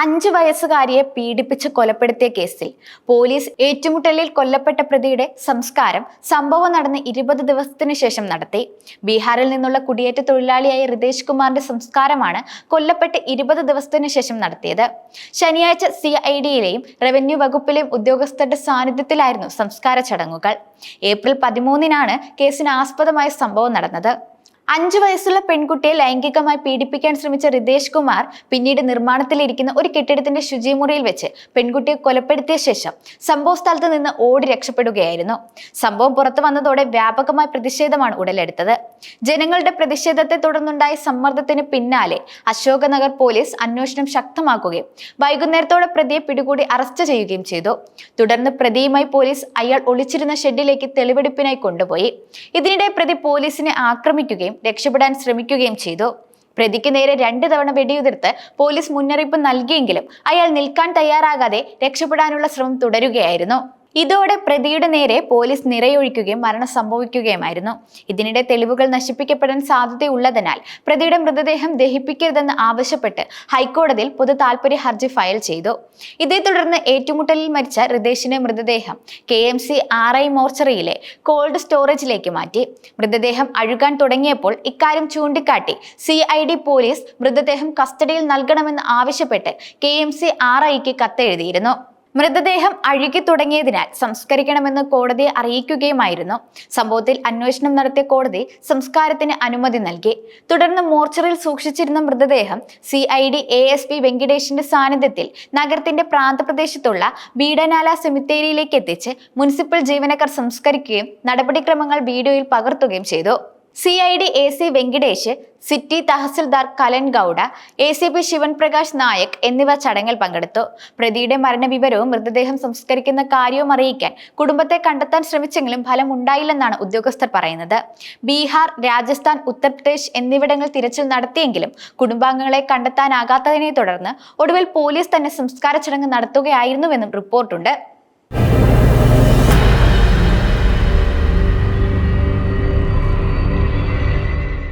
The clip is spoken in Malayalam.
അഞ്ചു വയസ്സുകാരിയെ പീഡിപ്പിച്ച് കൊലപ്പെടുത്തിയ കേസിൽ പോലീസ് ഏറ്റുമുട്ടലിൽ കൊല്ലപ്പെട്ട പ്രതിയുടെ സംസ്കാരം സംഭവം നടന്ന് ഇരുപത് ദിവസത്തിനു ശേഷം നടത്തി. ബീഹാറിൽ നിന്നുള്ള കുടിയേറ്റ തൊഴിലാളിയായ റിതേഷ് കുമാറിന്റെ സംസ്കാരമാണ് കൊല്ലപ്പെട്ട് ഇരുപത് ദിവസത്തിനു ശേഷം നടത്തിയത്. ശനിയാഴ്ച സി ഐ ഡിയിലെയും റവന്യൂ വകുപ്പിലെയും ഉദ്യോഗസ്ഥരുടെ സാന്നിധ്യത്തിലായിരുന്നു സംസ്കാര ചടങ്ങുകൾ. ഏപ്രിൽ പതിമൂന്നിനാണ് കേസിന് ആസ്പദമായ സംഭവം നടന്നത്. അഞ്ചു വയസ്സുള്ള പെൺകുട്ടിയെ ലൈംഗികമായി പീഡിപ്പിക്കാൻ ശ്രമിച്ച റിതേഷ് കുമാർ പിന്നീട് നിർമ്മാണത്തിലിരിക്കുന്ന ഒരു കെട്ടിടത്തിന്റെ ശുചിമുറിയിൽ വെച്ച് പെൺകുട്ടിയെ കൊലപ്പെടുത്തിയ ശേഷം സംഭവ സ്ഥലത്ത് നിന്ന് ഓടി രക്ഷപ്പെടുകയായിരുന്നു. സംഭവം പുറത്തു വന്നതോടെ വ്യാപകമായ പ്രതിഷേധമാണ് ഉടലെടുത്തത്. ജനങ്ങളുടെ പ്രതിഷേധത്തെ തുടർന്നുണ്ടായ സമ്മർദ്ദത്തിന് പിന്നാലെ അശോകനഗർ പോലീസ് അന്വേഷണം ശക്തമാക്കുകയും വൈകുന്നേരത്തോടെ പ്രതിയെ പിടികൂടി അറസ്റ്റ് ചെയ്യുകയും ചെയ്തു. തുടർന്ന് പ്രതിയുമായി പോലീസ് അയാൾ ഒളിച്ചിരുന്ന ഷെഡിലേക്ക് തെളിവെടുപ്പിനായി കൊണ്ടുപോയി. ഇതിനിടെ പ്രതി പോലീസിനെ ആക്രമിക്കുകയും രക്ഷപ്പെടാൻ ശ്രമിക്കുകയും ചെയ്തു. പ്രതിക്ക് നേരെ രണ്ട് തവണ വെടിയുതിർത്ത് പോലീസ് മുന്നറിയിപ്പ് നൽകിയെങ്കിലും അയാൾ നിൽക്കാൻ തയ്യാറാകാതെ രക്ഷപ്പെടാനുള്ള ശ്രമം തുടരുകയായിരുന്നു. ഇതോടെ പ്രതിയുടെ നേരെ പോലീസ് നിറയൊഴിക്കുകയും മരണം സംഭവിക്കുകയുമായിരുന്നു. ഇതിനിടെ തെളിവുകൾ നശിപ്പിക്കപ്പെടാൻ സാധ്യതയുള്ളതിനാൽ പ്രതിയുടെ മൃതദേഹം ദഹിപ്പിക്കരുതെന്ന് ആവശ്യപ്പെട്ട് ഹൈക്കോടതിയിൽ പൊതു താൽപര്യ ഹർജി ഫയൽ ചെയ്തു. ഇതേ തുടർന്ന് ഏറ്റുമുട്ടലിൽ മരിച്ച റിതേഷിന്റെ മൃതദേഹം K M C R I മോർച്ചറിയിലെ cold സ്റ്റോറേജിലേക്ക് മാറ്റി. മൃതദേഹം അഴുകാൻ തുടങ്ങിയപ്പോൾ ഇക്കാര്യം ചൂണ്ടിക്കാട്ടി സി ഐ ഡി പോലീസ് മൃതദേഹം കസ്റ്റഡിയിൽ നൽകണമെന്ന് ആവശ്യപ്പെട്ട് കെ എം സി ആർ ഐക്ക് കത്തെഴുതിയിരുന്നു. മൃതദേഹം അഴുകി തുടങ്ങിയതിനാൽ സംസ്കരിക്കണമെന്ന് കോടതിയെ അറിയിക്കുകയുമായിരുന്നു. സംഭവത്തിൽ അന്വേഷണം നടത്തിയ കോടതി സംസ്കാരത്തിന് അനുമതി നൽകി. തുടർന്ന് മോർച്ചറിൽ സൂക്ഷിച്ചിരുന്ന മൃതദേഹം C I D A S P വെങ്കിടേഷിന്റെ സാന്നിധ്യത്തിൽ നഗരത്തിന്റെ പ്രാന്തപ്രദേശത്തുള്ള ബീഡനാല സെമിത്തേരിയിലേക്ക് എത്തിച്ച് മുനിസിപ്പൽ ജീവനക്കാർ സംസ്കരിക്കുകയും നടപടിക്രമങ്ങൾ വീഡിയോയിൽ പകർത്തുകയും ചെയ്തു. C I D A C Venkatesh city tahsildar Kalan Gowda A C P Shivan Prakash Nayak എന്നിവ ചടങ്ങിൽ പങ്കെടുത്തു. പ്രതിയുടെ മരണവിവരവും മൃതദേഹം സംസ്കരിക്കുന്ന കാര്യവും അറിയിക്കാൻ കുടുംബത്തെ കണ്ടെത്താൻ ശ്രമിച്ചെങ്കിലും ഫലം ഉണ്ടായില്ലെന്നാണ് ഉദ്യോഗസ്ഥർ പറയുന്നത്. ബീഹാർ രാജസ്ഥാൻ ഉത്തർപ്രദേശ് എന്നിവിടങ്ങൾ തിരച്ചിൽ നടത്തിയെങ്കിലും കുടുംബാംഗങ്ങളെ കണ്ടെത്താനാകാത്തതിനെ തുടർന്ന് ഒടുവിൽ പോലീസ് തന്നെ സംസ്കാര ചടങ്ങ് നടത്തുകയായിരുന്നുവെന്നും റിപ്പോർട്ടുണ്ട്.